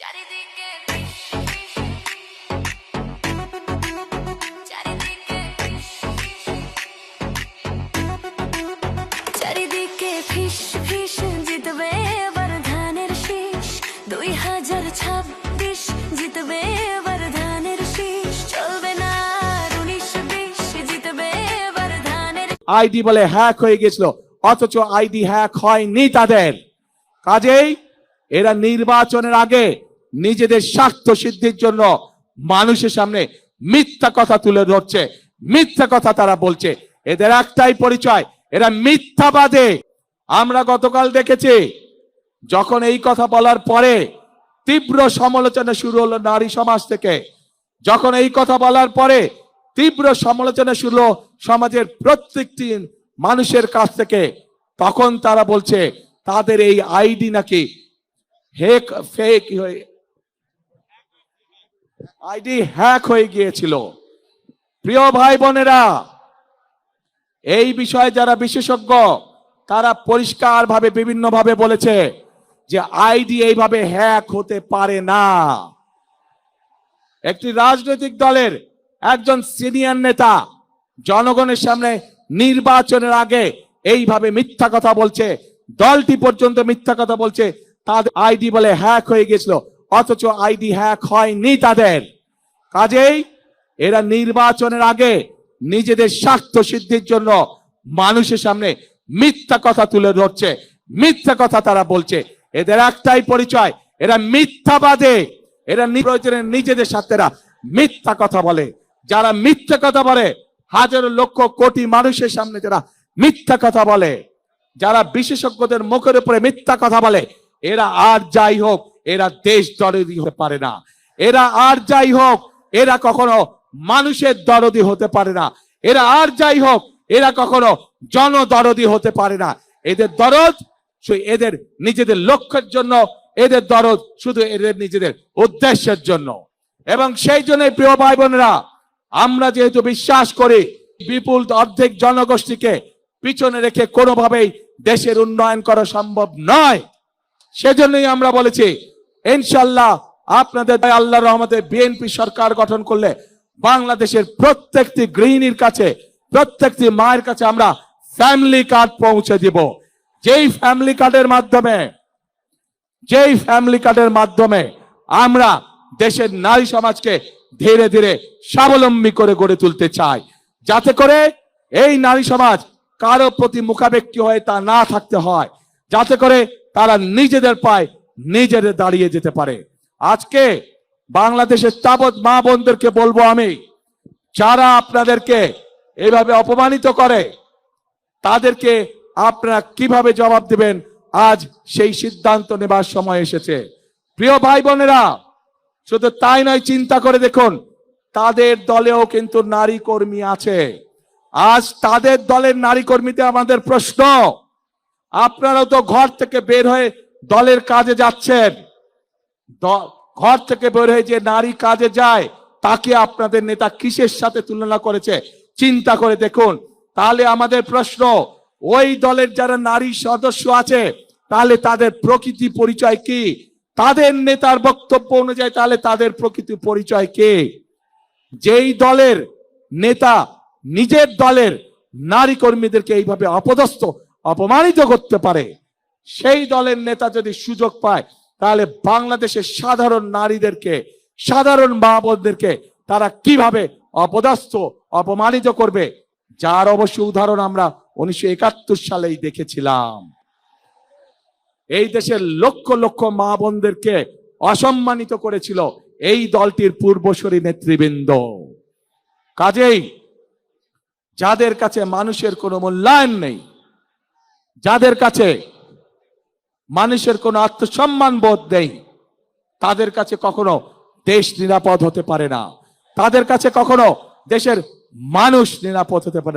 চারিদিকে ফিস ফিস। জিতবে এবার ধানের শীষ দুই হাজার ছাব্বিশ জিতবে এবার ধানের শীষ চলবে না উনিশ বিশ জিতবে এবার ধানের আইডি বলে হ্যাক হয়ে গেছিল, অথচ আইডি হ্যাক হয়নি তাদের কাজেই এরা নির্বাচনের আগে নিজেদের স্বার্থ সিদ্ধির জন্য মানুষের সামনে মিথ্যা কথা তুলে ধরছে। মিথ্যা কথা তারা বলছে। এদের একটাই পরিচয়, এরা মিথ্যাবাদে। আমরা গতকাল দেখেছি, যখন এই কথা বলার পরে তীব্র সমালোচনা শুরু হলো নারী সমাজ থেকে। যখন এই কথা বলার পরে তীব্র সমালোচনা শুরু হলো সমাজের প্রত্যেকটি মানুষের কাছ থেকে। তখন তারা বলছে, তাদের এই আইডি নাকি হেক ফেক আইডি হ্যাক হয়ে গিয়েছিল। প্রিয় ভাই বোনেরা, এই বিষয়ে যারা বিশেষজ্ঞ, তারা পরিষ্কার ভাবে বিভিন্ন ভাবে বলেছে যে আইডি এইভাবে হ্যাক হতে পারে না। একটি রাজনৈতিক দলের একজন সিনিয়র নেতা জনগণের সামনে নির্বাচনের আগে এইভাবে মিথ্যা কথা বলছে, দলটি পর্যন্ত মিথ্যা কথা বলছে, তাদের আইডি বলে হ্যাক হয়ে গেছিল অথচ আইডি হ্যাক হয়নি তাদের। কাজেই এরা নির্বাচনের আগে নিজেদের স্বার্থ সিদ্ধির জন্য মানুষের সামনে মিথ্যা কথা তুলে ধরছে। মিথ্যা কথা তারা বলছে। এদের একটাই পরিচয়, এরা মিথ্যাবাদে। এরা নির্বাচনে নিজেদের সাথে মিথ্যা কথা বলে। যারা মিথ্যা কথা বলে, হাজার লক্ষ কোটি মানুষের সামনে যারা মিথ্যা কথা বলে, যারা বিশেষজ্ঞদের মুখের উপরে মিথ্যা কথা বলে, এরা আর যাই হোক এরা দেশ দরদি হতে পারে না। এরা আর যাই হোক, এরা কখনো মানুষের দরদি হতে পারে না। এরা আর যাই হোক, এরা কখনো জনদরদি হতে পারে না। এদের দরদ এদের নিজেদের লক্ষ্যের জন্য, এদের দরদ শুধু এদের নিজেদের উদ্দেশ্যের জন্য। এবং সেই জন্য প্রিয় ভাই বোনেরা আমরা যেহেতু বিশ্বাস করি, বিপুল অর্ধেক জনগোষ্ঠীকে পিছনে রেখে কোনোভাবেই দেশের উন্নয়ন করা সম্ভব নয়। সেজন্যই আমরা বলেছি ইনশাল্লাহ আপনাদের দয়ায় আল্লাহর রহমতে বিএনপি সরকার গঠন করলে বাংলাদেশের প্রত্যেকটি গৃহিণীর কাছে, প্রত্যেকটি মায়ের কাছে আমরা ফ্যামিলি কার্ড পৌঁছে দিব। যেই ফ্যামিলি কার্ডের মাধ্যমে, যেই ফ্যামিলি কার্ডের মাধ্যমে আমরা দেশের নারী সমাজকে ধীরে ধীরে স্বাবলম্বী করে গড়ে তুলতে চাই, যাতে করে এই নারী সমাজ কারও প্রতি মুখাপেক্ষী হয়ে তা না থাকতে হয়, যাতে করে তারা নিজেদের পায় নিজেদের দাঁড়িয়ে যেতে পারে। আজকে বাংলাদেশের তাবৎ মা বোনদেরকে বলব আমি, যারা আপনাদেরকে এইভাবে অপমানিত করে, তাদেরকে আপনারা কীভাবে জবাব দেবেন? আজ সেই সিদ্ধান্ত নেবার সময় এসেছে। প্রিয় ভাই বোনেরা, শুধু তাই নয়, চিন্তা করে দেখুন, তাদের দলেও কিন্তু নারী কর্মী আছে। আজ তাদের দলের নারী কর্মীতে আমাদের প্রশ্ন, আপনারাও তো ঘর থেকে বের হয়ে দলের কাজে যাচ্ছেন। ঘর থেকে বের হয়ে যে নারী কাজে যায়, তাকে আপনাদের নেতা কিসের সাথে তুলনা করেছে? চিন্তা করে দেখুন। তাহলে আমাদের প্রশ্ন, ওই দলের যারা নারী সদস্য আছে, তাহলে তাদের প্রকৃতি পরিচয় কি? তাদের নেতার বক্তব্য অনুযায়ী তাহলে তাদের প্রকৃতি পরিচয় কে? যেই দলের নেতা নিজের দলের নারী কর্মীদেরকে এইভাবে অপদস্থ, অপমানিত করতে পারে সেই দলের নেতা যদি সুযোগ পায়, তাহলে বাংলাদেশের সাধারণ নারীদেরকে, সাধারণ মা বোনদেরকে তারা কীভাবে অপদস্থ, অপমানিত করবে? যার অবশ্য উদাহরণ আমরা উনিশশো একাত্তর সালেই দেখেছিলাম। এই দেশের লক্ষ লক্ষ মা বোনদেরকে অসম্মানিত করেছিল এই দলটির পূর্বসরী নেতৃবৃন্দ। কাজেই যাদের কাছে মানুষের কোনো মূল্যায়ন নেই, যাদের কাছে মানুষের কোনো আত্মসম্মান বোধ নেই। তাদের কাছে কখনো দেশ নিরাপদ হতে পারে না। তাদের কাছে কখনো দেশের মানুষ নিরাপদ হতে পারে না।